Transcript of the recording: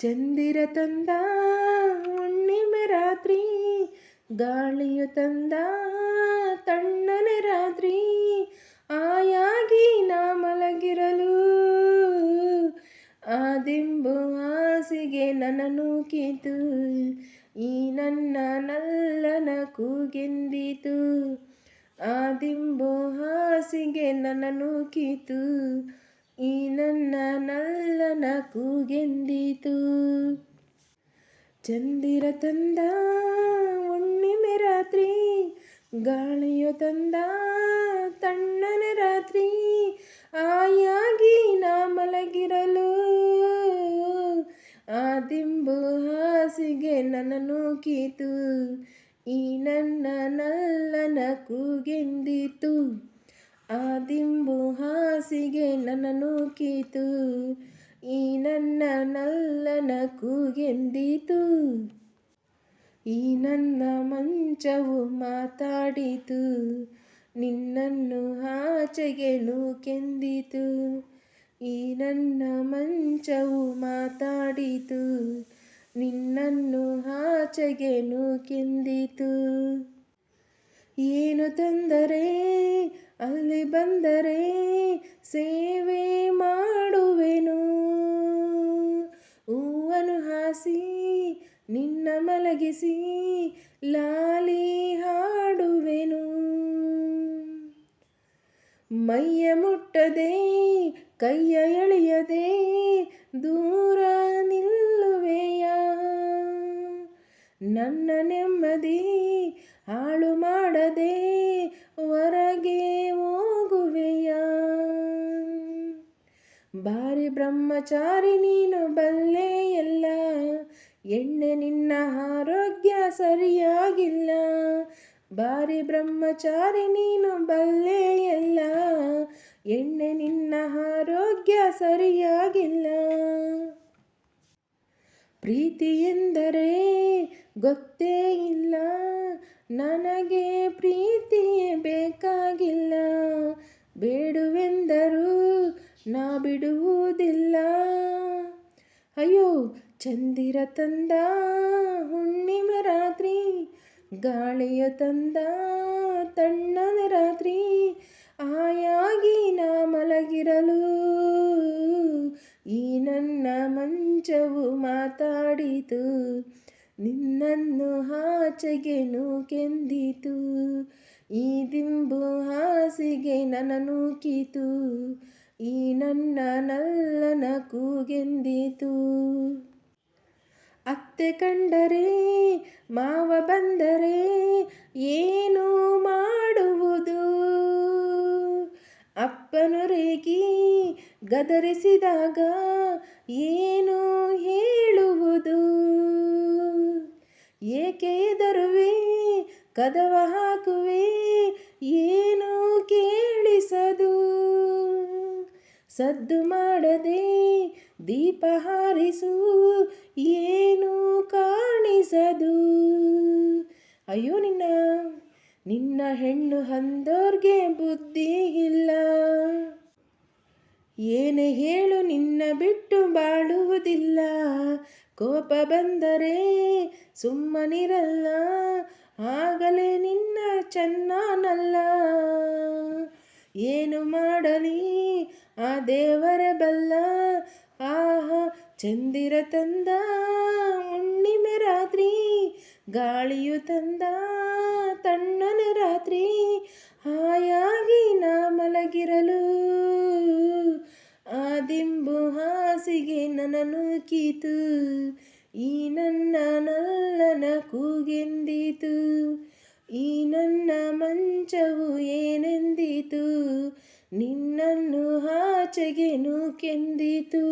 ಚಂದಿರ ತಂದ, ಹುಣ್ಣಿಮೆ ರಾತ್ರಿ, ಗಾಳಿಯು ತಂದ, ತಣ್ಣನೆ ರಾತ್ರಿ, ಆಯಾಗಿ ನಾ ಮಲಗಿರಲು. ಆದಿಂಬು ದಿಂಬು ಹಾಸಿಗೆ ನನ್ನ ನೂಕಿತು, ಈ ನನ್ನ ನಲ್ಲನ ಕೂಗೆಂದಿತು. ಆದಿಂಬು ದಿಂಬು ಹಾಸಿಗೆ ನನ್ನ ನೂಕಿತು ಈ ನನ್ನ ನಲ್ಲನ ಕೂಗೆಂದಿತು. ಚಂದಿರ ತಂದ, ಹುಣ್ಣಿಮೆ ರಾತ್ರಿ ಗಾಳಿಯು ತಂದ, ತಣ್ಣನೆ ರಾತ್ರಿ, ಆಯಾಗಿ ನಾ ಮಲಗಿರಲು. ಆ ದಿಂಬು ಹಾಸಿಗೆ ನನ್ನ ನೂಕಿತು. ಈ ನನ್ನ ನಲ್ಲನ ಕೂಗೆಂದಿತು. ಆ ದಿಂಬು ಹಾಸಿಗೆ ನನ್ನ ನೂಕಿತು, ಈ ನನ್ನ ನಲ್ಲನ ಕೂಗೆಂದಿತು. ಈ ನನ್ನ ಮಂಚವು ಮಾತಾಡಿತು, ನಿನ್ನನ್ನು ಆಚೆಗೆ ನೂಕೆಂದಿತು. ಈ ನನ್ನ ಮಂಚವು ಮಾತಾಡಿತು, ನಿನ್ನನ್ನು ಆಚೆಗೆ ನೂಕೆಂದಿತು. ಏನು ತಂದರೆ ಅಲ್ಲಿ ಬಂದರೆ ಸೇವೆ ಮಾಡುವೆನು. ಹೂವನ್ನು ಹಾಸಿ, ನಿನ್ನ ಮಲಗಿಸಿ, ಲಾಲಿ ಹಾಡುವೆನು. ಮೈಯ ಮುಟ್ಟದೆ, ಕೈಯ ಎಳೆಯದೆ, ದೂರ ನಿಲ್ಲುವೆಯ. ನನ್ನ ನೆಮ್ಮದಿ ಹಾಳು ಮಾಡದೆ ಬ್ರಹ್ಮಚಾರಿ ನೀನು ಬಲ್ಲೆ ಎಲ್ಲ. ಎಣ್ಣೆ ನಿನ್ನ ಆರೋಗ್ಯ ಸರಿಯಾಗಿಲ್ಲ. ಬಾರಿ ಬ್ರಹ್ಮಚಾರಿ ನೀನು ಬಲ್ಲೆ ಎಲ್ಲ. ಎಣ್ಣೆ ನಿನ್ನ ಆರೋಗ್ಯ ಸರಿಯಾಗಿಲ್ಲ. ಪ್ರೀತಿ ಎಂದರೆ ಗೊತ್ತೇ ಇಲ್ಲ. ನನಗೆ ಪ್ರೀತಿ ಬೇಕಾಗಿಲ್ಲ. ಬೇಡುವೆಂದರೂ ನಾ ಬಿಡುವುದಿಲ್ಲ. ಅಯ್ಯೋ, ಚಂದಿರ ತಂದ, ಹುಣ್ಣಿಮೆ ರಾತ್ರಿ, ಗಾಳಿಯ ತಂದ, ತಣ್ಣನ ರಾತ್ರಿ, ಆಯಾಗಿ ನಾ ಮಲಗಿರಲು. ಈ ನನ್ನ ಮಂಚವು ಮಾತಾಡಿತು, ನಿನ್ನನ್ನು ಆಚೆಗೆ ನೂಕೆಂದಿತು. ಈ ದಿಂಬು ಹಾಸಿಗೆ ನನ್ನ ನೂಕಿತು ಈ ನನ್ನ ನಲ್ಲನ ಕೂಗೆಂದಿತು. ಅತ್ತೆ ಕಂಡರೆ, ಮಾವ ಬಂದರೆ ಏನು ಮಾಡುವುದು? ಅಪ್ಪನು ರೇಗಿ ಗದರಿಸಿದಾಗ ಏನು ಹೇಳುವುದು? ಏಕೆ ಎದರುವೆ, ಕದವ ಹಾಕುವೆ, ಏನು ಕೇಳಿಸದು? ಸದ್ದು ಮಾಡದೆ ದೀಪ ಹಾರಿಸು, ಏನು ಕಾಣಿಸದು? ಅಯ್ಯೋ, ನಿನ್ನ ನಿನ್ನ ಹೆಣ್ಣು ಹಂದೋರ್ಗೆ ಬುದ್ಧಿ ಇಲ್ಲ. ಏನೇ ಹೇಳು, ನಿನ್ನ ಬಿಟ್ಟು ಬಾಳುವುದಿಲ್ಲ. ಕೋಪ ಬಂದರೆ ಸುಮ್ಮನಿರಲ್ಲ, ಆಗಲೇ ನಿನ್ನ ಚೆನ್ನಾನಲ್ಲ. ಏನು ಮಾಡಲಿ ಆ ದೇವರ ಬಲ್ಲ, ಆಹಾ, ಚಂದಿರ ತಂದ, ಹುಣ್ಣಿಮೆ ರಾತ್ರಿ, ಗಾಳಿಯು ತಂದ, ತಣ್ಣನ ರಾತ್ರಿ, ಹಾಯಾಗಿ ನಾ ಮಲಗಿರಲು. ಆ ದಿಂಬು ಹಾಸಿಗೆ ನನ್ನ ಕೀತು, ಈ ನನ್ನ ನಲ್ಲನ ಕೂಗೆಂದಿತು. ಈ ನನ್ನ ಮಂಚವು ಏನೆಂದಿತು ನಿನ್ನನ್ನು ಕೆಂದಿತು